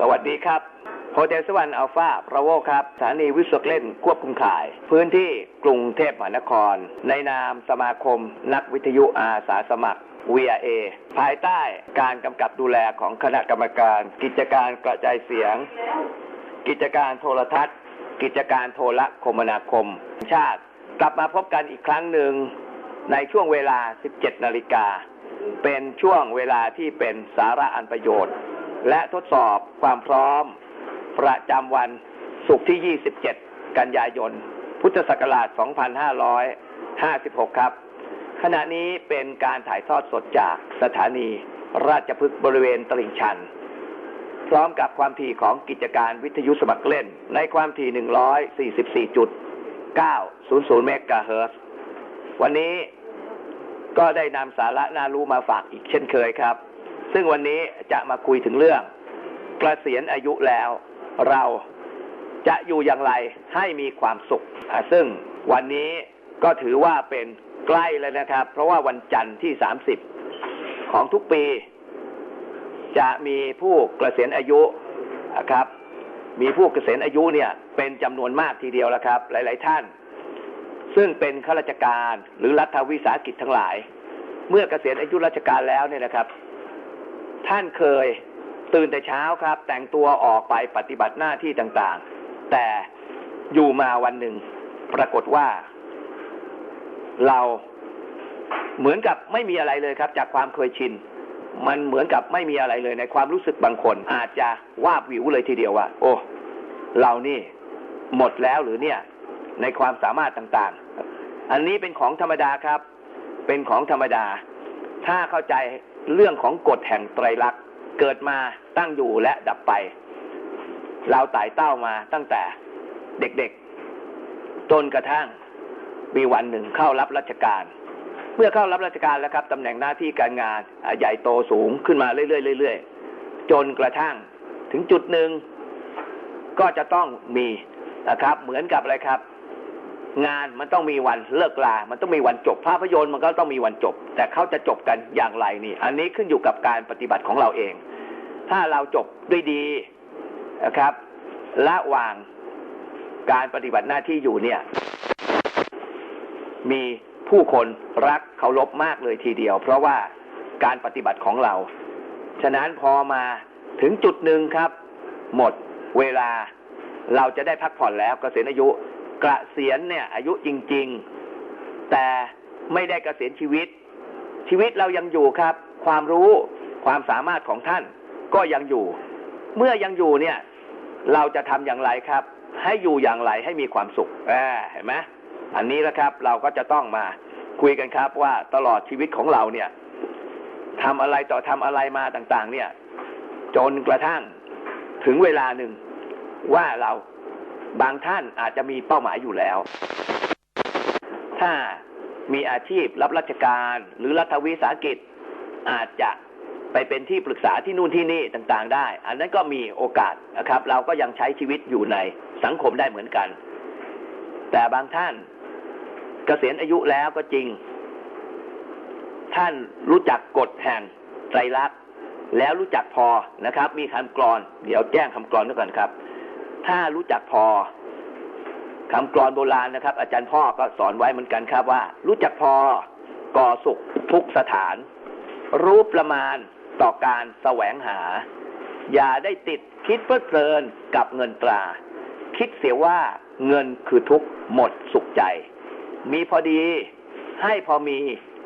สวัสดีครับโฮเทลสวรรค์อัลฟาพระโวครับสถานีวิศวกเล่นควบคุมข่าย พื้นที่กรุงเทพมหานคร ในนามสมาคม นักวิทยุอาสาสมัคร VRA ภายใต้การกำกับดูแลของคณะกรรมการ กิจการกระจายเสียง กิจการโทรทัศน์ กิจการโทรคมนาคม ชาติ กลับมาพบกันอีกครั้งหนึ่งในช่วงเวลา 17 นาฬิกา เป็นช่วงเวลาที่เป็นสาระอันประโยชน์ และทดสอบความพร้อม ประจำวันศุกร์ที่ 27 กันยายน พุทธศักราช 2556 ครับ ขณะนี้เป็นการถ่ายทอดสดจากสถานีราชพฤกษ์บริเวณตลิ่งชัน พร้อมกับความถี่ของกิจการวิทยุสมัครเล่น ในความถี่ 144.900 เมกะเฮิรตซ์วันนี้ก็ได้นำสาระน่ารู้มาฝากอีกเช่นเคยครับ ซึ่งวันนี้จะมาคุยถึงเรื่องเกษียณอายุแล้วเราจะอยู่อย่างไรให้มีความสุข ซึ่งวันนี้ก็ถือว่าเป็นใกล้แล้วนะครับ เพราะว่าวันจันทร์ที่ 30 ของทุกปี จะมีผู้เกษียณอายุนะครับ มีผู้เกษียณอายุเนี่ยเป็นจำนวนมากทีเดียวแล้วครับ หลาย ๆ ท่าน ซึ่งเป็นข้าราชการหรือรัฐวิสาหกิจทั้งหลาย เมื่อเกษียณอายุราชการแล้วเนี่ยนะครับ ท่านเคยตื่นแต่เช้าครับ แต่งตัวออกไปปฏิบัติหน้าที่ต่างๆ แต่อยู่มาวันหนึ่ง ปรากฏว่า เราเหมือนกับไม่มีอะไรเลยครับ จากความเคยชิน มันเหมือนกับไม่มีอะไรเลยในความรู้สึกบางคน อาจจะวาบวิวเลยทีเดียวว่า โอ้เรานี่หมดแล้วหรือเนี่ย ในความสามารถต่างๆ อันนี้เป็นของธรรมดาครับ เป็นของธรรมดา ถ้าเข้าใจ เรื่องของกฎแห่งไตรลักษณ์เกิดมาตั้งอยู่และดับไป เราไต่เต้ามาตั้งแต่เด็กๆ จนกระทั่งมีวันหนึ่งเข้ารับราชการ เมื่อเข้ารับราชการแล้วครับตำแหน่งหน้าที่การงานใหญ่โตสูงขึ้นมาเรื่อยๆเรื่อยๆจนกระทั่งถึงจุดหนึ่งก็จะต้องมีนะครับ เหมือนกับอะไรครับ งานมันต้องมีวันเลิกลา มันต้องมีวันจบ ภาพยนตร์มันก็ต้องมีวันจบ แต่เขาจะจบกันอย่างไรนี่ อันนี้ขึ้นอยู่กับการปฏิบัติของเราเอง ถ้าเราจบด้วยดีนะครับระวางการปฏิบัติหน้าที่อยู่เนี่ย มีผู้คนรักเคารพมากเลยทีเดียว เพราะว่าการปฏิบัติของเรา ฉะนั้นพอมาถึงจุดหนึ่งครับ หมดเวลาเราจะได้พักผ่อนแล้วเกษียณอายุ เกษียณเนี่ย อายุจริง ๆ แต่ไม่ได้กเกษียณชีวิต ชีวิตเรายังอยู่ครับ ความรู้ความสามารถของท่านก็ยังอยู่ เมื่อยังอยู่เนี่ย เราจะทำอย่างไรครับ ให้อยู่อย่างไรให้มีความสุขอ่าเห็นไหมอันนี้นะครับ เราก็จะต้องมาคุยกันครับว่าตลอดชีวิตของเราเนี่ยทำอะไรต่อทำอะไรมาต่าง ๆ เนี่ย จนกระทั่งถึงเวลาหนึ่งว่าเรา บางท่านอาจจะมีเป้าหมายอยู่แล้ว ถ้ามีอาชีพรับราชการหรือรัฐวิสาหกิจ อาจจะไปเป็นที่ปรึกษาที่นู่นที่นี่ต่างๆ ได้ อันนั้นก็มีโอกาสนะครับ เราก็ยังใช้ชีวิตอยู่ในสังคมได้เหมือนกัน แต่บางท่านเกษียณอายุแล้วก็จริง ท่านรู้จักกฎแห่งไตรลักษณ์แล้วรู้จักพอนะครับ มีคำกรอน เดี๋ยวแจ้งคำกรอนด้วยกันครับ ถ้ารู้จักพอคำกรอนโบราณนะครับ อาจารย์พ่อก็สอนไว้เหมือนกันครับว่า รู้จักพอก่อสุขทุกสถาน รู้ประมาณต่อการแสวงหา อย่าได้ติดคิดเพลิดเพลินกับเงินตรา คิดเสียว่าเงินคือทุกหมดสุขใจ มีพอดีให้พอมี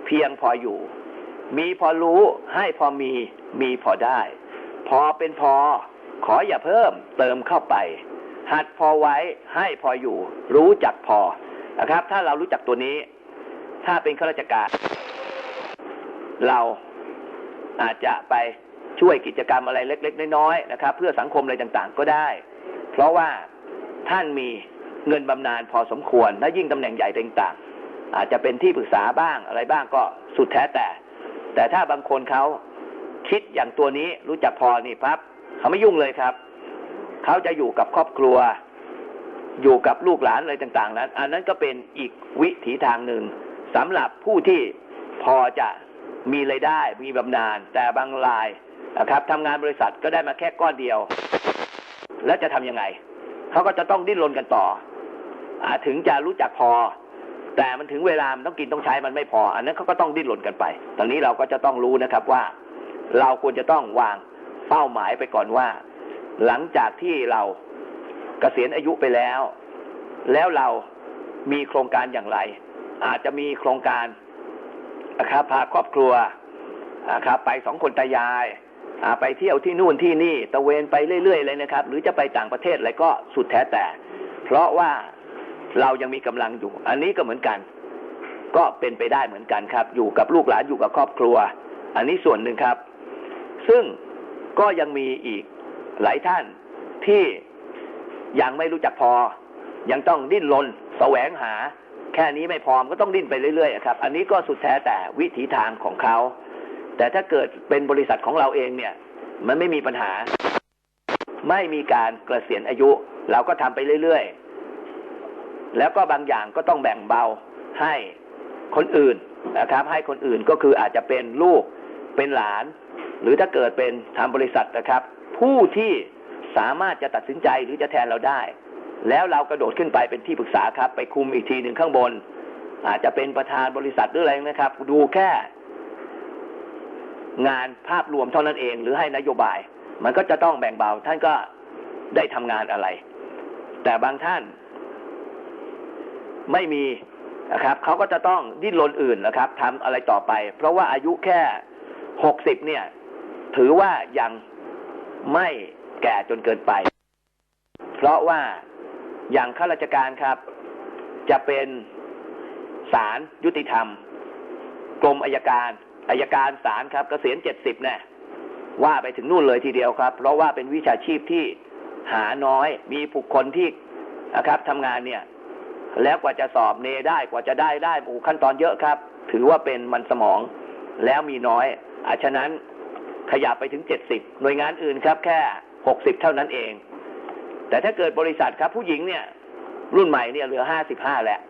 เพียงพออยู่ มีพอรู้ให้พอมีมีพอได้ พอเป็นพอ ขออย่าเพิ่มเติมเข้าไป หัดพอไว้ให้พออยู่ รู้จักพอนะครับ ถ้าเรารู้จักตัวนี้ ถ้าเป็นข้าราชการ เราอาจจะไปช่วยกิจกรรมอะไรเล็ก ๆ น้อยๆนะครับ เพื่อสังคมอะไรต่างๆ ก็ได้ เพราะว่าท่านมีเงินบำนาญพอสมควรและยิ่งตำแหน่งใหญ่ต่างๆ อาจจะเป็นที่ปรึกษาบ้างอะไรบ้างก็สุดแท้แต่ แต่ถ้าบางคนเขาคิดอย่างตัวนี้รู้จักพอนี่ปั๊บเขาไม่ยุ่งเลยครับ เขาจะอยู่กับครอบครัว อยู่กับลูกหลานอะไรต่างๆนั้นอันนั้นก็เป็นอีกวิถีทางหนึ่งสำหรับผู้ที่พอจะมีไรายได้มีบำนาญแต่บางรายนะครับทำงานบริษัทก็ได้มาแค่ก้อนเดียว แล้วจะทำยังไง เขาก็จะต้องดิ้นรนกันต่ออาถึงจะรู้จักพอ แต่มันถึงเวลามันต้องกินต้องใช้มันไม่พอ อันนั้นเขาก็ต้องดิ้นรนกันไป ตอนนี้เราก็จะต้องรู้นะครับว่า เราควรจะต้องวางเป้าหมายไปก่อนว่า หลังจากที่เราเกษียณอายุไปแล้ว แล้วเรามีโครงการอย่างไร อาจจะมีโครงการนะครับพาครอบครัวนะครับไปสองคนตายายไปเที่ยวที่นู่นที่นี่ตะเวนไปเรื่อยๆเลยนะครับ หรือจะไปต่างประเทศอะไรก็สุดแท้แต่ เพราะว่าเรายังมีกำลังอยู่ อันนี้ก็เหมือนกัน ก็เป็นไปได้เหมือนกันครับ อยู่กับลูกหลานอยู่กับครอบครัว อันนี้ส่วนหนึ่งครับ ซึ่งก็ยังมีอีก หลายท่านที่ยังไม่รู้จักพอ ยังต้องดิ้นรนแสวงหา แค่นี้ไม่พอมก็ต้องดิ้นไปเรื่อยๆครับ อันนี้ก็สุดแท้แต่วิถีทางของเขา แต่ถ้าเกิดเป็นบริษัทของเราเองเนี่ย มันไม่มีปัญหา ไม่มีการเกษียณอายุ เราก็ทำไปเรื่อยๆ แล้วก็บางอย่างก็ต้องแบ่งเบาให้คนอื่นนะครับ ให้คนอื่นก็คืออาจจะเป็นลูกเป็นหลาน หรือถ้าเกิดเป็นทำบริษัทนะครับ ผู้ที่สามารถจะตัดสินใจหรือจะแทนเราได้ แล้วเรากระโดดขึ้นไปเป็นที่ปรึกษาครับ ไปคุมอีกทีหนึ่งข้างบน อาจจะเป็นประธานบริษัทหรืออะไรนะครับ ดูแค่ งานภาพรวมเท่านั้นเอง หรือให้นโยบาย มันก็จะต้องแบ่งเบาท่านก็ได้ทำงานอะไร แต่บางท่านไม่มีนะครับเขาก็จะต้องดิ้นรนอื่นนะครับทำอะไรต่อไป เพราะว่าอายุแค่หกสิบเนี่ย ถือว่ายัง ไม่แก่จนเกินไป เพราะว่าอย่างข้าราชการครับ จะเป็นศาลยุติธรรม กรมอายการอายการศาลครับเกษียณเจ็ดสิบเนี่ยว่าไปถึงนู่นเลยทีเดียวครับ เพราะว่าเป็นวิชาชีพที่หาน้อยมีบุคคลที่นะครับทำงานเนี่ย แล้วกว่าจะสอบเนได้กว่าจะได้ได้โอ้ขั้นตอนเยอะครับ ถือว่าเป็นมันสมองแล้วมีน้อยอาฉะนั้น ขยับไปถึงเจ็ดสิบหน่วยงานอื่นครับ แค่หกสิบเท่านั้นเอง แต่ถ้าเกิดบริษัทครับ ผู้หญิงเนี่ย รุ่นใหม่เนี่ยเหลือห้าสิบห้าแหละ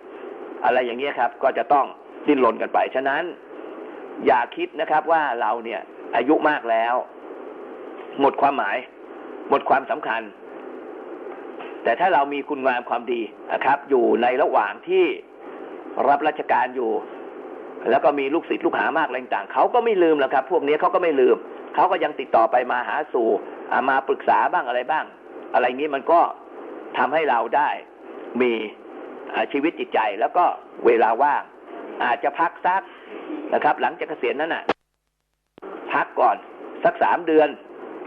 อะไรอย่างเงี้ยครับ ก็จะต้องดิ้นรนกันไปฉะนั้น อย่าคิดนะครับว่าเราเนี่ยอายุมากแล้ว หมดความหมาย หมดความสำคัญ แต่ถ้าเรามีคุณงามความดีนะครับ อยู่ในระหว่างที่รับราชการอยู่ แล้วก็มีลูกศิษย์ลูกหามากอะไรต่างเขาก็ไม่ลืมหรอกครับ พวกนี้เขาก็ไม่ลืม เขาก็ยังติดต่อไปมาหาสู่มาปรึกษาบ้างอะไรบ้าง อะไรงี้มันก็ทำให้เราได้มีชีวิตจิตใจแล้วก็เวลาว่าง อาจจะพักสักนะครับ หลังจากเกษียณนั้นน่ะ พักก่อนสักสามเดือน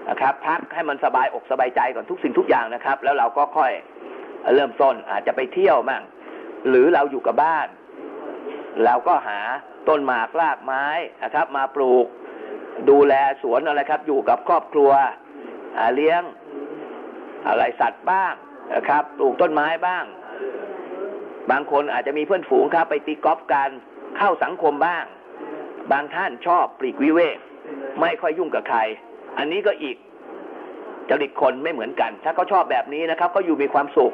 นะครับ พักให้มันสบายอกสบายใจก่อนทุกสิ่งทุกอย่างนะครับ แล้วเราก็ค่อยเริ่มต้นอาจจะไปเที่ยวมั่งหรือเราอยู่กับบ้าน เราก็หาต้นหมากรากไม้นะครับ มาปลูก ดูแลสวนอะไรครับ อยู่กับครอบครัวเลี้ยง อะไรสัตว์บ้างนะครับปลูกต้นไม้บ้าง บางคนอาจจะมีเพื่อนฝูงครับ ไปตีกอล์ฟกันเข้าสังคมบ้าง บางท่านชอบปลีกวิเวก ไม่ค่อยยุ่งกับใคร อันนี้ก็อีกจริตคนไม่เหมือนกัน ถ้าเขาชอบแบบนี้นะครับ ก็อยู่มีความสุข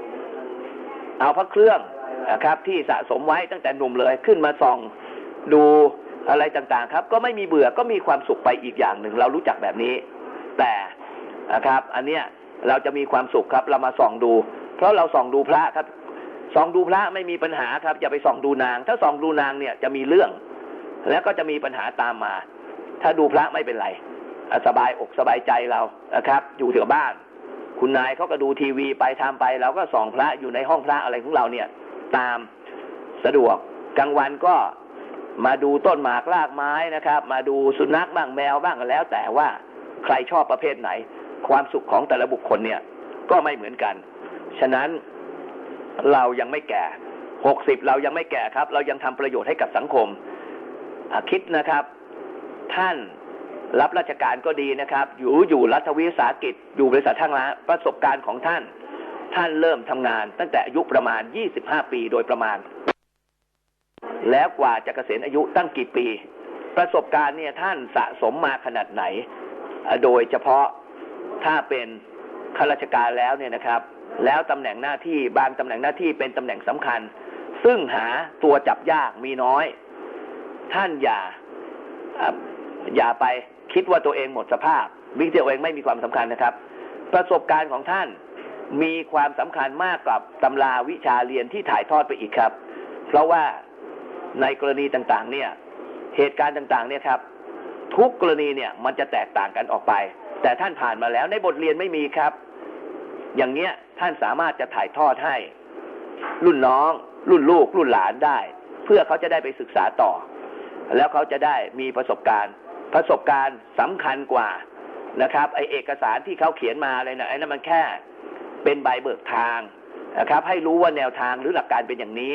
เอาพระเครื่องนะครับ ที่สะสมไว้ตั้งแต่หนุ่มเลยขึ้นมาส่องดู อะไรต่างๆครับ ก็ไม่มีเบื่อก็มีความสุขไปอีกอย่างหนึ่งเรารู้จักแบบนี้ แต่นะครับ อันเนี้ยเราจะมีความสุขครับ เรามาส่องดู เพราะเราส่องดูพระครับส่องดูพระไม่มีปัญหาครับอย่าไปส่องดูนาง ถ้าส่องดูนางเนี่ยจะมีเรื่อง แล้วก็จะมีปัญหาตามมา ถ้าดูพระไม่เป็นไรสบายอกสบายใจเรานะครับ อยู่แถวบ้าน คุณนายเขาก็ดูทีวีไปทำไปเราก็ส่องพระอยู่ในห้องพระอะไรของเราเนี่ย ตามสะดวกกลางวันก็ มาดูต้นหมากรากไม้นะครับ มาดูสุนัขบ้างแมวบ้างแล้ว แต่ว่าใครชอบประเภทไหน ความสุขของแต่ละบุคคลเนี่ย ก็ไม่เหมือนกัน ฉะนั้นเรายังไม่แก่หกสิบเรายังไม่แก่ครับ เรายังทำประโยชน์ให้กับสังคมอะคิดนะครับ ท่านรับราชการก็ดีนะครับ อยู่อยู่รัฐวิสาหกิจ อยู่บริษัททางร้านประสบการณ์ของท่าน ท่านเริ่มทำงานตั้งแต่อายุประมาณ 25 ปีโดยประมาณ แล้วกว่าจะเกษียณอายุตั้งกี่ปี ประสบการณ์เนี่ยท่านสะสมมาขนาดไหน โดยเฉพาะถ้าเป็นข้าราชการแล้วเนี่ยนะครับ แล้วตำแหน่งหน้าที่บางตำแหน่งหน้าที่เป็นตำแหน่งสำคัญ ซึ่งหาตัวจับยากมีน้อย ท่านอย่าอย่าไปคิดว่าตัวเองหมดสภาพ วิกตัวเองไม่มีความสำคัญนะครับ ประสบการณ์ของท่านมีความสำคัญมากกับตำราวิชาเรียนที่ถ่ายทอดไปอีกครับ เพราะว่า ในกรณีต่างๆ เนี่ย เหตุการณ์ต่างๆ เนี่ยครับ ทุกกรณีเนี่ยมันจะแตกต่างกันออกไป แต่ท่านผ่านมาแล้วในบทเรียนไม่มีครับ อย่างเนี้ยท่านสามารถจะถ่ายทอดให้ รุ่นน้อง รุ่นลูก รุ่นหลานได้ เพื่อเขาจะได้ไปศึกษาต่อ แล้วเขาจะได้มีประสบการณ์ ประสบการณ์สำคัญกว่านะครับไอเอกสารที่เขาเขียนมาอะไรนะไอ้นั่นมันแค่เป็นใบเบิกทางนะครับให้รู้ว่าแนวทางหรือหลักการเป็นอย่างนี้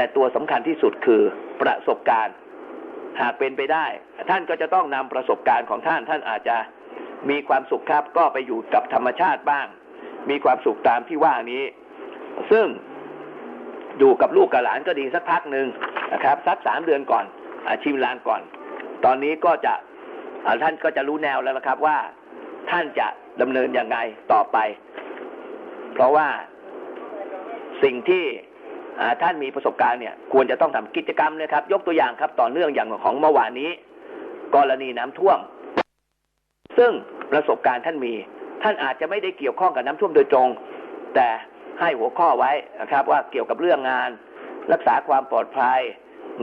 แต่ตัวสำคัญที่สุดคือประสบการณ์ หากเป็นไปได้ ท่านก็จะต้องนำประสบการณ์ของท่านท่านอาจจะมีความสุขครับก็ไปอยู่กับธรรมชาติบ้าง มีความสุขตามที่ว่านี้ ซึ่งอยู่กับลูกกับหลานก็ดีสักพักหนึ่งนะครับสักสามเดือนก่อนอาชิมลางก่อน ตอนนี้ก็จะท่านก็จะรู้แนวแล้วนะครับว่าท่านจะดำเนินยังไงต่อไป เพราะว่าสิ่งที่ ท่านมีประสบการณ์เนี่ยควรจะต้องทำกิจกรรมนะครับ ยกตัวอย่างครับต่อเนื่องอย่างของเมื่อวานนี้ กรณีน้ำท่วม ซึ่งประสบการณ์ท่านมี ท่านอาจจะไม่ได้เกี่ยวข้องกับน้ำท่วมโดยตรง แต่ให้หัวข้อไว้นะครับ ว่าเกี่ยวกับเรื่องงาน รักษาความปลอดภัย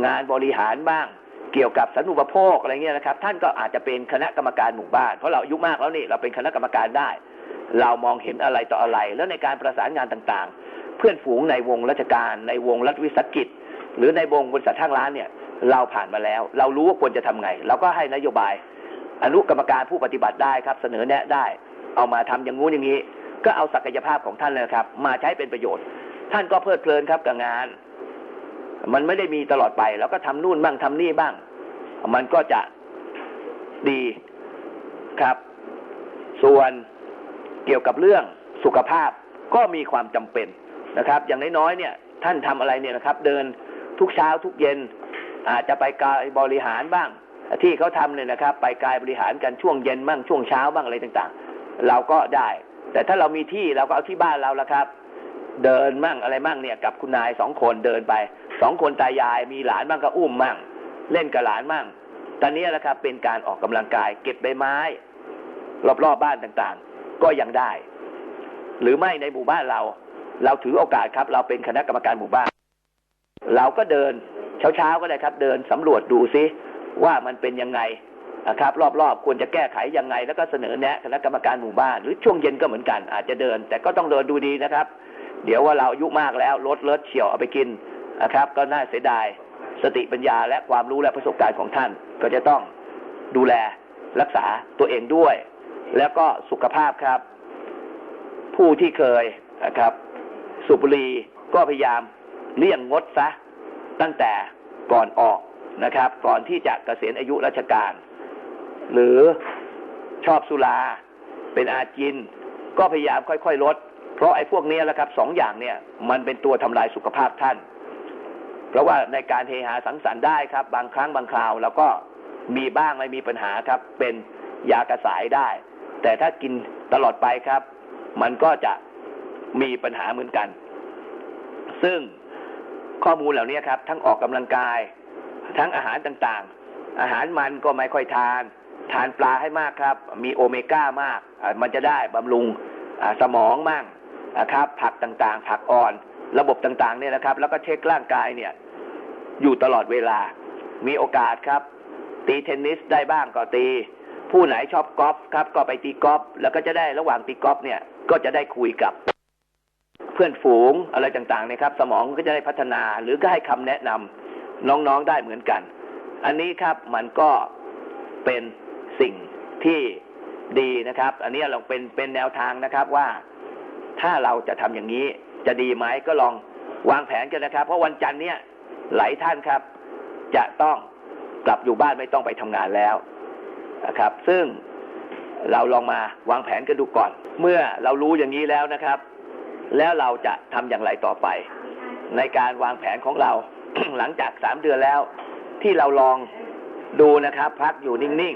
งานบริหารบ้าง เกี่ยวกับสาธารณูปโภคอะไรเงี้ยนะครับ ท่านก็อาจจะเป็นคณะกรรมการหมู่บ้านเพราะเราอายุมากแล้วนี่เราเป็นคณะกรรมการได้ เรามองเห็นอะไรต่ออะไร แล้วในการประสานงานต่างๆ เพื่อนฝูงในวงราชการ ในวงรัฐวิสาหกิจ หรือในวงบริษัททางร้านเนี่ยเราผ่านมาแล้ว เรารู้ว่าควรจะทำไง เราก็ให้นโยบาย อนุกรรมการผู้ปฏิบัติได้ครับ เสนอแนะได้ เอามาทำอย่างงู้นอย่างนี้ ก็เอาศักยภาพของท่านเลยนะครับ มาใช้เป็นประโยชน์ ท่านก็เพลิดเพลินครับกับงาน มันไม่ได้มีตลอดไป แล้วก็ทำนู่นบ้างทำนี่บ้าง มันก็จะดีครับ ส่วนเกี่ยวกับเรื่องสุขภาพก็มีความจำเป็น นะครับ อย่างน้อยๆเนี่ย ท่านทำอะไรเนี่ยนะครับ เดินทุกเช้าทุกเย็น อาจจะไปกายบริหารบ้าง ที่เขาทำเนี่ยนะครับ ไปกายบริหารกันช่วงเย็นบ้างช่วงเช้าบ้างอะไรต่างๆ เราก็ได้ แต่ถ้าเรามีที่เราก็เอาที่บ้านเราละครับ เดินมั่งอะไรมั่งเนี่ยกับคุณนายสองคนเดินไปสองคนตายายมีหลานบ้างก็อุ้มมั่ง เล่นกับหลานมั่งตอนนี้แหละครับเป็นการออกกำลังกายเก็บใบไม้ รอบๆบบ้านต่างๆ ก็ยังได้ หรือไม่ในหมู่บ้านเรา เราถือโอกาสครับ เราเป็นคณะกรรมการหมู่บ้าน เราก็เดินเช้าๆก็ได้ครับ เดินสำรวจดูซิว่ามันเป็นยังไงนะครับรอบๆควรจะแก้ไขยังไง แล้วก็เสนอแนะคณะกรรมการหมู่บ้าน หรือช่วงเย็นก็เหมือนกัน อาจจะเดิน แต่ก็ต้องเดินดูดีนะครับ เดี๋ยวว่าเราอายุมากแล้วรถเลิศเฉียวเอาไปกินนะครับ ก็น่าเสียดายสติปัญญาและความรู้และประสบการณ์ของท่าน ก็จะต้องดูแลรักษาตัวเองด้วย แล้วก็สุขภาพครับ ผู้ที่เคยนะครับ สูบบุหรี่ก็พยายามเลี่ยงงดซะตั้งแต่ก่อนออกนะครับ ก่อนที่จะเกษียณอายุราชการ หรือชอบสุราเป็นอาจิน ก็พยายามค่อยๆลด เพราะไอ้พวกนี้แหละครับสองอย่างเนี่ยมันเป็นตัวทำลายสุขภาพท่าน เพราะว่าในการเฮฮาสังสรรค์ได้ครับ บางครั้งบางคราวเราก็มีบ้างไม่มีปัญหาครับ เป็นยากระสายได้ แต่ถ้ากินตลอดไปครับ มันก็จะ มีปัญหาเหมือนกัน ซึ่งข้อมูลเหล่านี้ครับ ทั้งออกกำลังกาย ทั้งอาหารต่างๆ อาหารมันก็ไม่ค่อยทาน ทานปลาให้มากครับ มีโอเมก้ามาก มันจะได้บำรุงสมองมั่งนะครับ ผักต่างๆ ผักอ่อน ระบบต่างๆเนี่ยนะครับ แล้วก็เช็คร่างกายเนี่ย อยู่ตลอดเวลา มีโอกาสครับ ตีเทนนิสได้บ้างก็ตี ผู้ไหนชอบกอล์ฟครับ ก็ไปตีกอล์ฟแล้วก็จะได้ระหว่างตีกอล์ฟเนี่ยก็จะได้คุยกับ เพื่อนฝูงอะไรต่างๆนะครับ สมองก็จะได้พัฒนาหรือก็ให้คำแนะนำน้องๆได้เหมือนกัน อันนี้ครับมันก็เป็นสิ่งที่ดีนะครับ อันนี้เราเป็นเป็นแนวทางนะครับว่าถ้าเราจะทำอย่างนี้จะดีไหมก็ลองวางแผนกันนะครับ เพราะวันจันทร์เนี่ยหลายท่านครับ จะต้องกลับอยู่บ้านไม่ต้องไปทำงานแล้วนะครับ ซึ่งเราลองมาวางแผนกันดูก่อน เมื่อเรารู้อย่างนี้แล้วนะครับ แล้วเราจะทำอย่างไรต่อไป ในการวางแผนของเรา หลังจากสามเดือนแล้ว ที่เราลองดูนะครับ พักอยู่นิ่ง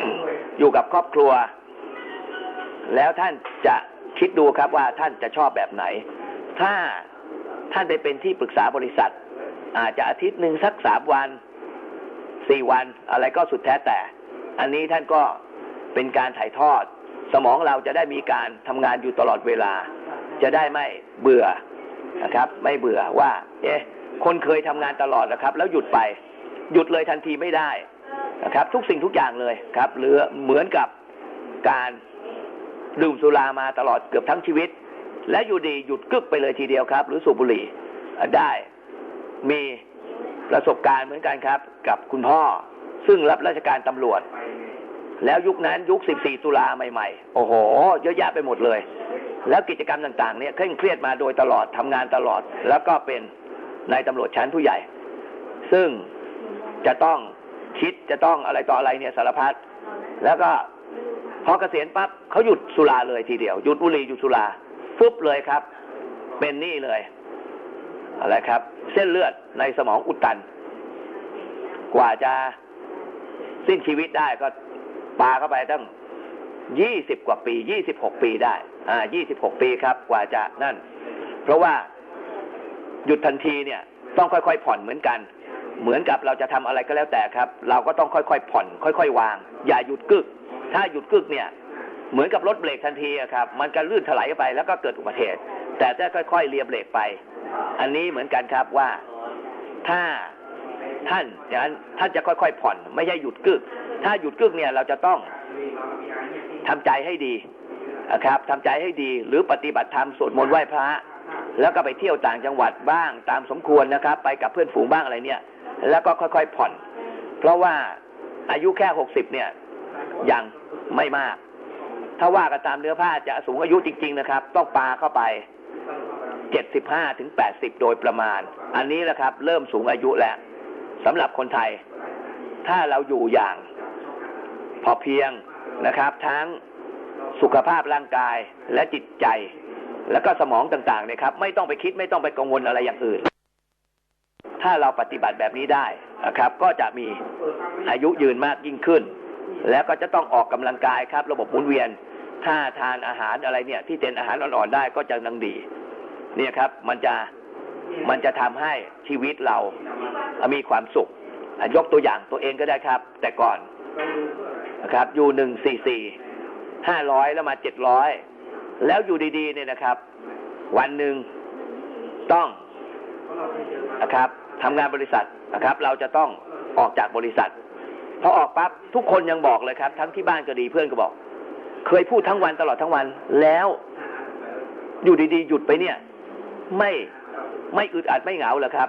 ๆ อยู่กับครอบครัว แล้วท่านจะคิดดูครับว่าท่านจะชอบแบบไหน ถ้าท่านไปเป็นที่ปรึกษาบริษัท อาจจะอาทิตย์หนึ่งสักสามวันสี่วันอะไรก็สุดแท้แต่ อันนี้ท่านก็เป็นการถ่ายทอด สมองเราจะได้มีการทำงานอยู่ตลอดเวลา จะได้ไม่เบื่อนะครับ ไม่เบื่อว่า เอ๊ะคนเคยทำงานตลอดนะครับ แล้วหยุดไป หยุดเลยทันทีไม่ได้นะครับ ทุกสิ่งทุกอย่างเลยครับหรือเหมือนกับการดื่มสุรามาตลอดเกือบทั้งชีวิต และอยู่ดีหยุดกึกไปเลยทีเดียวครับ หรือสูบบุหรี่ได้มีประสบการณ์เหมือนกันครับ กับคุณพ่อซึ่งรับราชการตำรวจ แล้วยุคนั้นยุค 14 ตุลาใหม่ ๆ โอ้โห เยอะแยะไปหมดเลย แล้วกิจกรรมต่างๆเนี่ยเคร่งเครียดมาโดยตลอดทำงานตลอด แล้วก็เป็นนายตำรวจชั้นผู้ใหญ่ ซึ่งจะต้องคิดจะต้องอะไรต่ออะไรเนี่ยสารพัดแล้วก็พอเกษียณปั๊บเขาหยุดสุราเลยทีเดียว หยุดบุหรี่หยุดสุราฟึบเลยครับ เป็นนี่เลยอะไรครับ เส้นเลือดในสมองอุดตัน กว่าจะสิ้นชีวิตได้ก็ปาเข้าไปตั้งยี่สิบกว่าปียี่สิบหกปีได้ อ่ายี่สิบหกปีครับกว่าจะนั่น เพราะว่าหยุดทันทีเนี่ยต้องค่อยๆผ่อนเหมือนกัน เหมือนกับเราจะทำอะไรก็แล้วแต่ครับ เราก็ต้องค่อยๆผ่อน ค่อย ๆ วาง อย่าหยุดกึก ถ้าหยุดกึกเนี่ยเหมือนกับรถเบรกทันทีครับมันจะลื่นถลายไปแล้วก็เกิดอุบัติเหตุ แต่ถ้าค่อยๆเลียเบรกไป อันนี้เหมือนกันครับว่าถ้าท่านอย่างนั้นท่านจะค่อยๆผ่อน ไม่ใช่หยุดกึก ถ้าหยุดกึกเนี่ยเราจะต้องทำใจให้ดี นะครับทำใจให้ดีหรือปฏิบัติธรรมสวดมนต์ไหว้พระ แล้วก็ไปเที่ยวต่างจังหวัดบ้างตามสมควรนะครับ ไปกับเพื่อนฝูงบ้างอะไรเนี่ย แล้วก็ค่อยๆผ่อน เพราะว่าอายุแค่หกสิบเนี่ยยังไม่มาก ถ้าว่ากันตามเนื้อผ้าจะสูงอายุจริง ๆ นะครับ ต้องปาเข้าไปเจ็ดสิบห้าถึงแปดสิบโดยประมาณ อันนี้แหละครับ เริ่มสูงอายุแล้วสำหรับคนไทย ถ้าเราอยู่อย่าง พอเพียงนะครับ ทั้ง สุขภาพร่างกายและจิตใจ แล้วก็สมองต่างๆเนี่ยครับ ไม่ต้องไปคิดไม่ต้องไปกังวลอะไรอย่างอื่น ถ้าเราปฏิบัติแบบนี้ได้นะครับ ก็จะมีอายุยืนมากยิ่งขึ้น แล้วก็จะต้องออกกำลังกายครับ ระบบหมุนเวียน ถ้าทานอาหารอะไรเนี่ย ที่เป็นอาหารอ่อนๆได้ก็จะนังดี เนี่ยครับ มันจะมันจะทำให้ชีวิตเรามีความสุขยกตัวอย่างตัวเองก็ได้ครับ แต่ก่อนนะครับอยู่หนึ่งสี่สี่ ห้าร้อยแล้วมาเจ็ดร้อยแล้วอยู่ดีๆเนี่ยนะครับ วันหนึ่งต้องนะครับทำงานบริษัทนะครับ เราจะต้องออกจากบริษัทพอออกปั๊บทุกคนยังบอกเลยครับ ทั้งที่บ้านก็ดีเพื่อนก็บอก เคยพูดทั้งวันตลอดทั้งวัน แล้วอยู่ดีๆ หยุดไปเนี่ย ไม่ไม่อึดอัดไม่เหงาเหรอครับ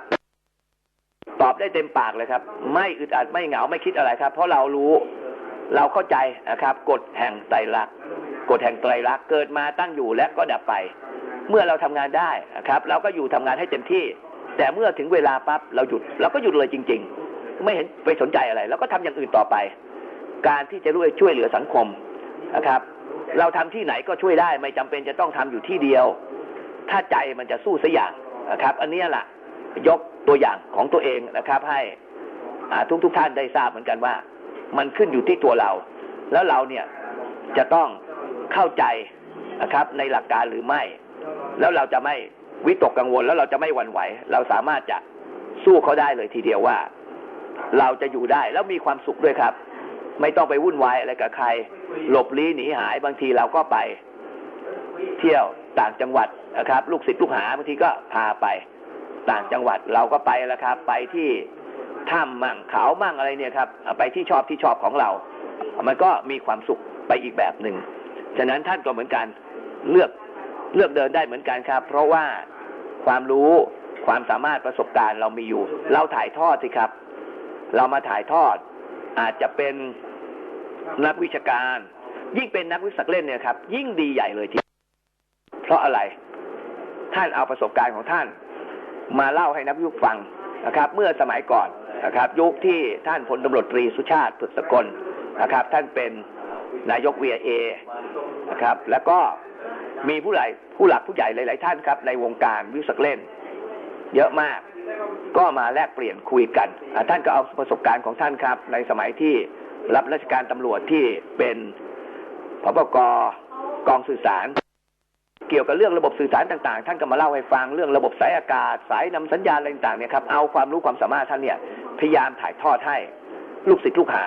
ตอบได้เต็มปากเลยครับ ไม่อึดอัดไม่เหงาไม่คิดอะไรครับ เพราะเรารู้ เราเข้าใจนะครับกฎแห่งไตรลักษณ์กฎแห่งไตรลักษณ์เกิดมาตั้งอยู่และก็ดับไป เมื่อเราทำงานได้นะครับ เราก็อยู่ทำงานให้เต็มที่ แต่เมื่อถึงเวลาปั๊บเราหยุดเราก็หยุดเลยจริง ๆ ไม่เห็นไปสนใจอะไร แล้วก็ทำอย่างอื่นต่อไป การที่จะร่วยช่วยเหลือสังคมนะครับ เราทำที่ไหนก็ช่วยได้ ไม่จำเป็นจะต้องทำอยู่ที่เดียว ถ้าใจมันจะสู้สักอย่างนะครับ อันนี้แหละยกตัวอย่างของตัวเองนะครับ ให้ทุกทุกท่านได้ทราบเหมือนกันว่า มันขึ้นอยู่ที่ตัวเรา แล้วเราเนี่ยจะต้องเข้าใจนะครับในหลักการหรือไม่ แล้วเราจะไม่วิตกกังวลแล้วเราจะไม่หวั่นไหว เราสามารถจะสู้เขาได้เลยทีเดียวว่า เราจะอยู่ได้แล้วมีความสุขด้วยครับ ไม่ต้องไปวุ่นวายอะไรกับใคร หลบลี้หนีหายบางทีเราก็ไป เที่ยวต่างจังหวัดนะครับ ลูกศิษย์ลูกหาบางทีก็พาไป ต่างจังหวัดเราก็ไปแล้วครับ ไปที่ ถ้ำมั่งเขามั่งอะไรเนี่ยครับไปที่ชอบที่ชอบของเรา มันก็มีความสุขไปอีกแบบหนึ่งฉะนั้นท่านก็เหมือนกันเลือกเลือกเดินได้เหมือนกันครับ เพราะว่าความรู้ความสามารถประสบการณ์เรามีอยู่ เราถ่ายทอดสิครับ เรามาถ่ายทอด อาจจะเป็นนักวิชาการ ยิ่งเป็นนักวิสักเล่นเนี่ยครับ ยิ่งดีใหญ่เลยทีเพราะอะไรท่านเอาประสบการณ์ของท่าน มาเล่าให้นักวิทยุฟังนะครับ เมื่อสมัยก่อน นะครับ ยุคที่ท่านพลตำรวจตรีสุชาติผุดสกลนะครับ ท่านเป็นนายกเวียเอนะครับ แล้วก็มีผู้ใหญ่ผู้หลักผู้ใหญ่หลาย ๆ ท่านครับ ในวงการวิสักเล่น เยอะมาก ก็มาแลกเปลี่ยนคุยกัน ท่านก็เอาประสบการณ์ของท่านครับ ในสมัยที่รับราชการตำรวจที่เป็นพบกกองสื่อสาร เกี่ยวกับเรื่องระบบสื่อสารต่าง ๆ ท่านก็มาเล่าให้ฟังเรื่องระบบสายอากาศ สายนำสัญญาณอะไรต่างๆเนี่ยครับเอาความรู้ความสามารถท่านเนี่ย พยายามถ่ายทอดให้ ลูกศิษย์ลูกหา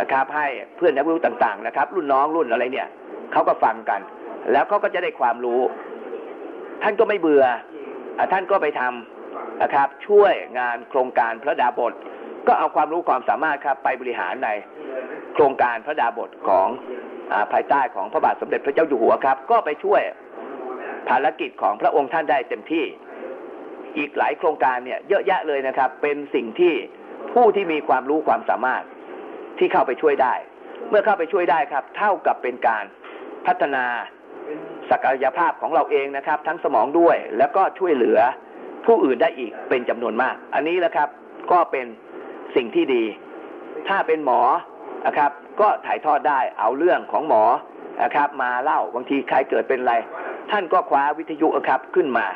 นะครับ ให้เพื่อนนักวิทยต่าง ๆ นะครับ รุ่นน้องรุ่นอะไรเนี่ยเขาก็ฟังกัน แล้วเขาก็จะได้ความรู้ ท่านก็ไม่เบื่ออท่านก็ไปทำนะครับ ช่วยงานโครงการพระดาบท ก็เอาความรู้ความสามารถครับ ไปบริหารในโครงการพระดาบทของอภายใต้ของพระบาทสมเด็จพระเจ้าอยู่หัวครับ ก็ไปช่วยภารกิจของพระองค์ท่านได้เต็มที่ อีกหลายโครงการเนี่ยเยอะแยะเลยนะครับ เป็นสิ่งที่ผู้ที่มีความรู้ความสามารถที่เข้าไปช่วยได้ เมื่อเข้าไปช่วยได้ครับ เท่ากับเป็นการพัฒนาศักยภาพของเราเองนะครับ ทั้งสมองด้วยแล้วก็ช่วยเหลือผู้อื่นได้อีกเป็นจำนวนมาก อันนี้แหละครับก็เป็นสิ่งที่ดี ถ้าเป็นหมอนะครับ ก็ถ่ายทอดได้เอาเรื่องของหมอนะครับ มาเล่าบางทีใครเกิดเป็นอะไร ท่านก็คว้าวิทยุครับขึ้นมา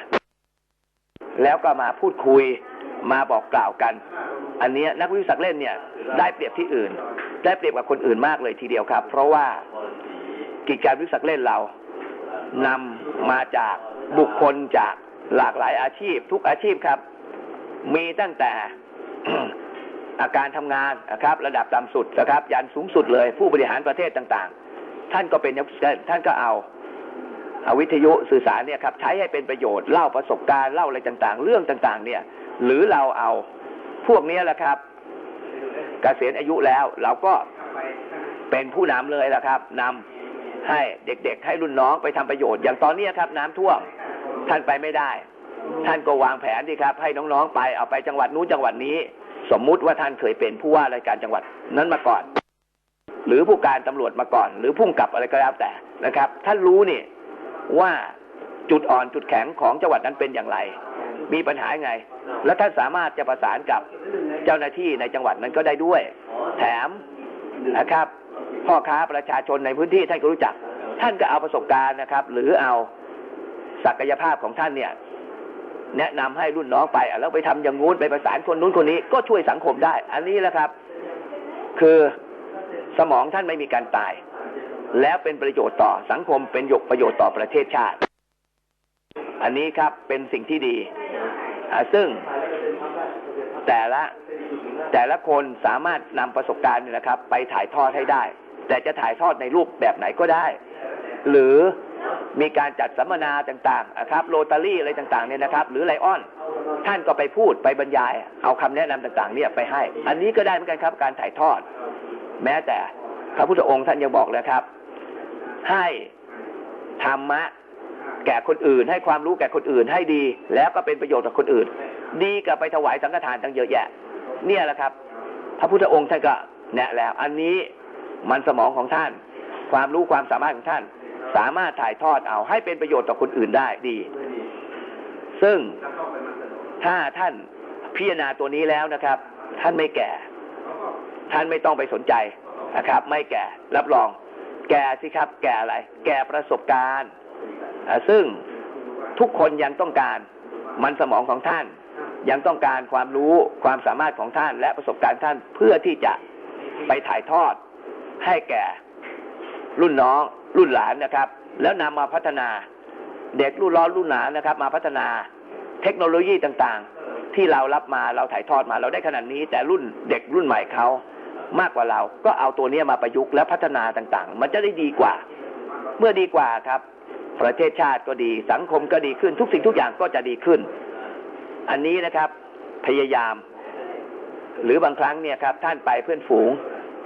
แล้วก็มาพูดคุยมาบอกกล่าวกัน อันนี้นักวิทยาศาสตร์เล่นเนี่ยได้เปรียบที่อื่น ได้เปรียบกับคนอื่นมากเลยทีเดียวครับ เพราะว่ากิจการวิทยาศาสตร์เล่นเรานำมาจากบุคคลจากหลากหลายอาชีพ ทุกอาชีพครับ มีตั้งแต่อาการทำงานนะครับ ระดับต่ำสุดนะครับ ยันสูงสุดเลยผู้บริหารประเทศต่าง ๆ ท่านก็เป็นนักวิทยาศาสตร์ท่านก็เอา วิทยุสื่อสารเนี่ยครับใช้ให้เป็นประโยชน์เล่าประสบการณ์เล่าอะไรต่างๆ เรื่องต่างๆ เนี่ย หรือเราเอาพวกนี้แหละครับกเกษียณอายุแล้วเราก็เป็นผู้นำเลยแหละครับนำให้เด็กๆ ให้รุ่นน้องไปทำประโยชน์ อย่างตอนนี้ครับ น้ำท่วมท่านไปไม่ได้ ท่านก็วางแผนดีครับ ให้น้องๆไปเอาไปจังหวัดนู้นจังหวัดนี้ สมมุติว่าท่านเคยเป็นผู้ว่าราชการจังหวัดนั้นมาก่อน หรือผู้การตำรวจมาก่อน หรือพุ่งกับอะไรก็แล้วแต่นะครับ ท่านรู้นี่ ว่าจุดอ่อนจุดแข็งของจังหวัดนั้นเป็นอย่างไร มีปัญหาไง และท่านสามารถจะประสานกับเจ้าหน้าที่ในจังหวัดนั้นก็ได้ด้วย แถมนะครับ พ่อค้าประชาชนในพื้นที่ท่านก็รู้จัก ท่านก็เอาประสบการณ์นะครับ หรือเอาศักยภาพของท่านเนี่ย แนะนำให้รุ่นน้องไปอะแล้วไปทำอย่างงู้นไปประสานคนนู้นคนนี้ก็ช่วยสังคมได้ อันนี้แหละครับ คือสมองท่านไม่มีการตาย แล้วเป็นประโยชน์ต่อสังคมเป็นยกประโยชน์ต่อประเทศชาติ อันนี้ครับเป็นสิ่งที่ดี ซึ่งแต่ละแต่ละคนสามารถนำประสบการณ์เนี่ยนะครับ ไปถ่ายทอดให้ได้ แต่จะถ่ายทอดในรูปแบบไหนก็ได้ หรือมีการจัดสัมมนาต่างๆนะครับโรตารี่อะไรต่างๆเนี่ยนะครับ หรือไลออน ท่านก็ไปพูดไปบรรยาย เอาคำแนะนำต่างๆ เนี่ยไปให้ อันนี้ก็ได้เหมือนกันครับการถ่ายทอด แม้แต่พระพุทธองค์ท่านยังบอกเลยครับ ให้ธรรมะแก่คนอื่น ให้ความรู้แก่คนอื่นให้ดี แล้วก็เป็นประโยชน์ต่อคนอื่น ดีกับไปถวายสังฆทานตั้งเยอะแยะ เนี่ยแหละครับ พระพุทธองค์ท่านก็แนะแล้ว อันนี้มันสมองของท่าน ความรู้ความสามารถของท่าน สามารถถ่ายทอดเอาให้เป็นประโยชน์ต่อคนอื่นได้ดี ซึ่งถ้าท่านพิจารณาตัวนี้แล้วนะครับ ท่านไม่แก่ ท่านไม่ต้องไปสนใจนะครับ ไม่แก่รับรอง แก่สิครับ แก่อะไร แก่ประสบการณ์ซึ่งทุกคนยังต้องการมันสมองของท่าน ยังต้องการความรู้ความสามารถของท่าน และประสบการณ์ท่านเพื่อที่จะไปถ่ายทอดให้แก่รุ่นน้องรุ่นหลานนะครับ แล้วนำมาพัฒนาเด็กรุ่นร้อนรุ่นหลานนะครับ มาพัฒนาเทคโนโลยีต่างๆ ที่เรารับมาเราถ่ายทอดมาเราได้ขนาดนี้ แต่รุ่นเด็กรุ่นใหม่เขา มากกว่าเรา ก็เอาตัวนี้มาประยุกต์และพัฒนาต่างๆ มันจะได้ดีกว่า เมื่อดีกว่าครับ ประเทศชาติก็ดี สังคมก็ดีขึ้น ทุกสิ่งทุกอย่างก็จะดีขึ้น อันนี้นะครับ พยายาม หรือบางครั้งเนี่ยครับ ท่านไปเพื่อนฝูง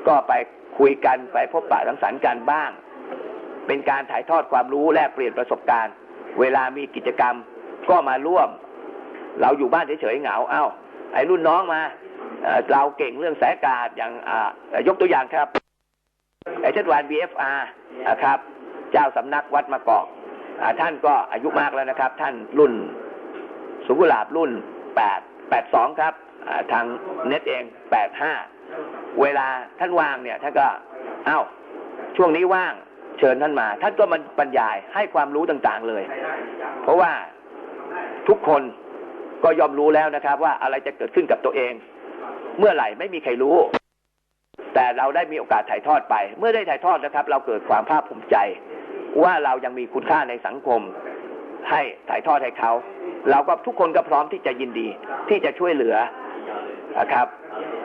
ก็ไปคุยกันไปพบปะสังสรรค์กันบ้าง เป็นการถ่ายทอดความรู้แลกเปลี่ยนประสบการณ์ เวลามีกิจกรรมก็มาร่วม เราอยู่บ้านเฉยๆเหงา เอ้า ไอ้รุ่นน้องมา เราเก่งเรื่องสายอากาศอย่างยกตัวอย่างครับไอ้ชัดวาน BFR นะครับ เจ้าสำนักวัดมะกอกท่านก็อายุมากแล้วนะครับ ท่านรุ่นสุกุลาบรุ่นแปดแปดสองครับทางเน็ตเองแปดห้าเวลาท่านว่างเนี่ยท่านก็เอ้าช่วงนี้ว่างเชิญท่านมา ท่านก็มันบรรยายให้ความรู้ต่างๆเลย เพราะว่าทุกคนก็ยอมรู้แล้วนะครับ ว่าอะไรจะเกิดขึ้นกับตัวเอง เมื่อไหร่ไม่มีใครรู้ แต่เราได้มีโอกาสถ่ายทอดไป เมื่อได้ถ่ายทอดนะครับ เราเกิดความภาคภูมิใจ ว่าเรายังมีคุณค่าในสังคม ให้ถ่ายทอดให้เขา เราก็ทุกคนก็พร้อมที่จะยินดี ที่จะช่วยเหลือนะครับ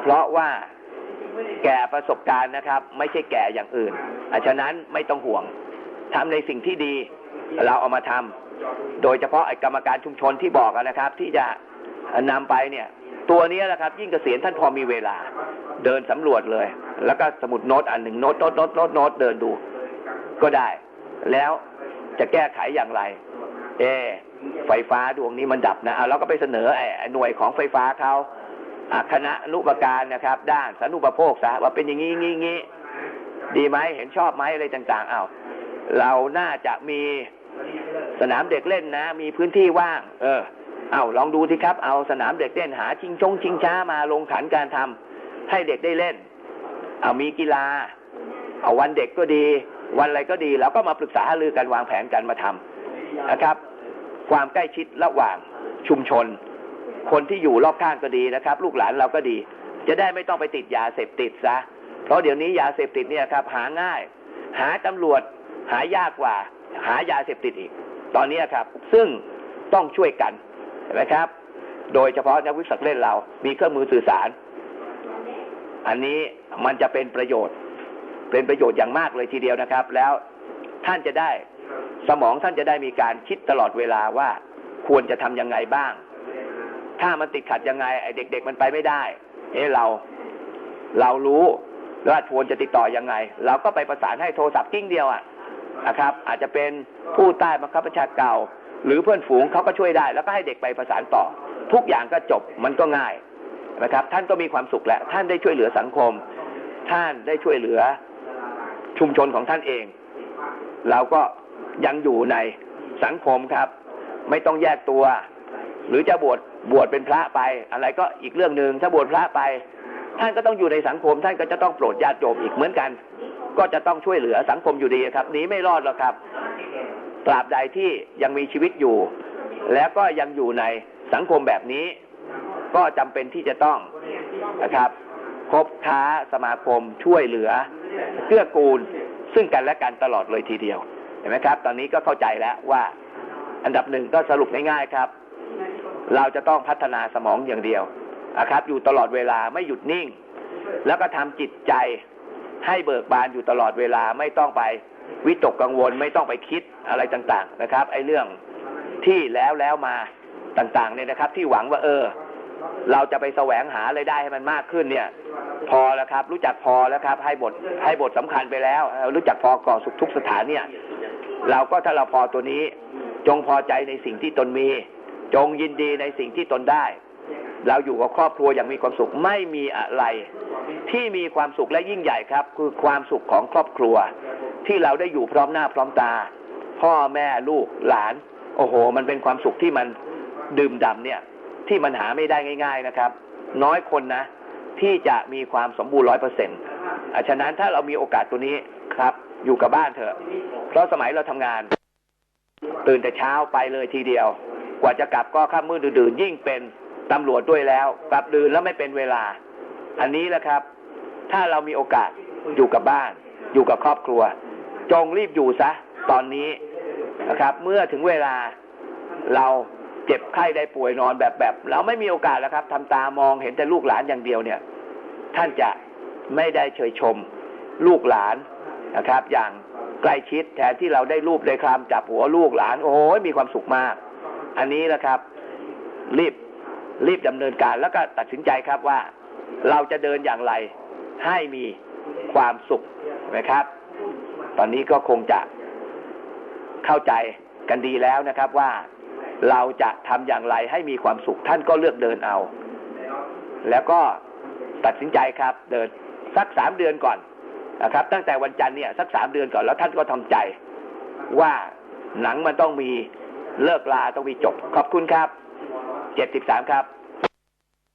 เพราะว่าแก่ประสบการณ์นะครับ ไม่ใช่แก่อย่างอื่นอฉะนั้นไม่ต้องห่วงทำในสิ่งที่ดี เราเอามาทำโดยเฉพาะไอ้กรรมการชุมชนที่บอกนะครับ ที่จะนำไปเนี่ย ตัวนี้แหละครับ ยิ่งเกษียณท่านพอมีเวลา เดินสำรวจเลย แล้วก็สมุดโน้ตอันหนึ่งโน้ตโน้ตโน้ตโน้ตโน้ตเดินดู ก็ได้ แล้วจะแก้ไขอย่างไร เอ ไฟฟ้าดวงนี้มันดับนะเราก็ไปเสนอไอ้หน่วยของไฟฟ้าเขาคณะอนุปการนะครับ ด้านสนุปโภคซะว่าเป็นอย่างนี้งี้งี้ดีไหมเห็นชอบไหมอะไรต่างๆเอาเราน่าจะมีสนามเด็กเล่นนะ มีพื้นที่ว่าง เออ เอาลองดูสิครับ เอาสนามเด็กเล่นหาชิงชงชิงช้ามาลงขันการทำให้เด็กได้เล่น เอามีกีฬา เอาวันเด็กก็ดี วันอะไรก็ดีเราก็มาปรึกษาหารือกันวางแผนกันมาทำนะครับ ความใกล้ชิดระหว่างชุมชน คนที่อยู่รอบข้างก็ดีนะครับ ลูกหลานเราก็ดี จะได้ไม่ต้องไปติดยาเสพติดซะเพราะเดี๋ยวนี้ยาเสพติดเนี่ยครับ หาง่าย หาตำรวจหายากกว่า หายาเสพติดอีก ตอนนี้ครับ ซึ่งต้องช่วยกัน เห็นไหมครับ โดยเฉพาะนักวิศาสตร์เล่นเรา มีเครื่องมือสื่อสาร อันนี้มันจะเป็นประโยชน์ เป็นประโยชน์อย่างมากเลยทีเดียวนะครับ แล้วท่านจะได้สมองท่านจะได้มีการคิดตลอดเวลาว่าควรจะทำยังไงบ้าง ถ้ามันติดขัดยังไงไอ้เด็ก ๆ มันไปไม่ได้ เอ๊ะเราเรารู้ว่าควรจะติดต่อยังไง เราก็ไปประสานให้โทรศัพท์กิ้งเดียวอะนะครับ อาจจะเป็นผู้ใต้บังคับบัญชาเก่า หรือเพื่อนฝูงเขาก็ช่วยได้ แล้วก็ให้เด็กไปประสานต่อ ทุกอย่างก็จบมันก็ง่ายนะครับ ท่านก็มีความสุขแหละท่านได้ช่วยเหลือสังคม ท่านได้ช่วยเหลือชุมชนของท่านเอง เราก็ยังอยู่ในสังคมครับ ไม่ต้องแยกตัว หรือจะบวชบวชเป็นพระไป อะไรก็อีกเรื่องหนึ่งถ้าบวชพระไป ท่านก็ต้องอยู่ในสังคม ท่านก็จะต้องโปรดญาติโยมอีกเหมือนกัน ก็จะต้องช่วยเหลือสังคมอยู่ดีครับหนีไม่รอดหรอกครับ ตราบใดที่ยังมีชีวิตอยู่ แล้วก็ยังอยู่ในสังคมแบบนี้ ก็จำเป็นที่จะต้องนะครับคบค้าสมาคมช่วยเหลือเกื้อกูลซึ่งกันและกันตลอดเลยทีเดียวเห็นไหมครับ ตอนนี้ก็เข้าใจแล้วว่าอันดับหนึ่งก็สรุปง่ายๆครับ เราจะต้องพัฒนาสมองอย่างเดียวนะครับ อยู่ตลอดเวลาไม่หยุดนิ่ง แล้วก็ทำจิตใจให้เบิกบานอยู่ตลอดเวลาไม่ต้องไป วิตกกังวลไม่ต้องไปคิดอะไรต่างๆนะครับไอ้เรื่องที่แล้วแล้วมาต่างๆเนี่ยนะครับ ที่หวังว่าเออ เราจะไปแสวงหาอะไรายได้ให้มันมากขึ้นเนี่ย พอแล้วครับ รู้จักพอแล้วครับ ให้บทให้บทสำคัญไปแล้ว รู้จักพอก่อสุขทุกสถานเนี่ย เราก็ถ้าเราพอตัวนี้ จงพอใจในสิ่งที่ตนมี จงยินดีในสิ่งที่ตนได้ เราอยู่กับครอบครัวอย่างมีความสุขไม่มีอะไร ที่มีความสุขและยิ่งใหญ่ครับ คือความสุขของครอบครัว ที่เราได้อยู่พร้อมหน้าพร้อมตา พ่อแม่ลูกหลาน โอ้โห มันเป็นความสุขที่มันดื่มด่ำเนี่ย ที่มันหาไม่ได้ง่าย ๆนะครับ น้อยคนนะ ที่จะมีความสมบูรณ์ร้อยเปอร์เซ็นต์ฉะนั้นถ้าเรามีโอกาสตัวนี้ครับ อยู่กับบ้านเถอะ เพราะสมัยเราทำงาน ตื่นแต่เช้าไปเลยทีเดียว กว่าจะกลับก็ข้ามมืดดื่นยิ่งเป็นตำรวจด้วยแล้วกลับดื่นแล้วไม่เป็นเวลา อันนี้แหละครับ ถ้าเรามีโอกาสอยู่กับบ้าน อยู่กับครอบครัว จงรีบอยู่ซะ ตอนนี้นะครับ เมื่อถึงเวลาเราเจ็บไข้ได้ป่วยนอนแบบแบบ เราไม่มีโอกาสแล้วครับทำตามองเห็นแต่ลูกหลานอย่างเดียวเนี่ย ท่านจะไม่ได้เชยชมลูกหลานนะครับ อย่างใกล้ชิดแทนที่เราได้รูปได้คลำจับหัวลูกหลาน โอ้ยมีความสุขมาก อันนี้นะครับ รีบรีบดำเนินการแล้วก็ตัดสินใจครับว่า เราจะเดินอย่างไรให้มีความสุขนะครับ ตอนนี้ก็คงจะเข้าใจกันดีแล้วนะครับว่าเราจะทำอย่างไรให้มีความสุขท่านก็เลือกเดินเอา แล้วก็ตัดสินใจครับ เดินสักสามเดือนก่อนนะครับ ตั้งแต่วันจันทร์เนี่ยสักสามเดือนก่อนแล้วท่านก็ทำใจ ว่าหนังมันต้องมีเลิกลาต้องมีจบ ขอบคุณครับเจ็ดสิบสามครับ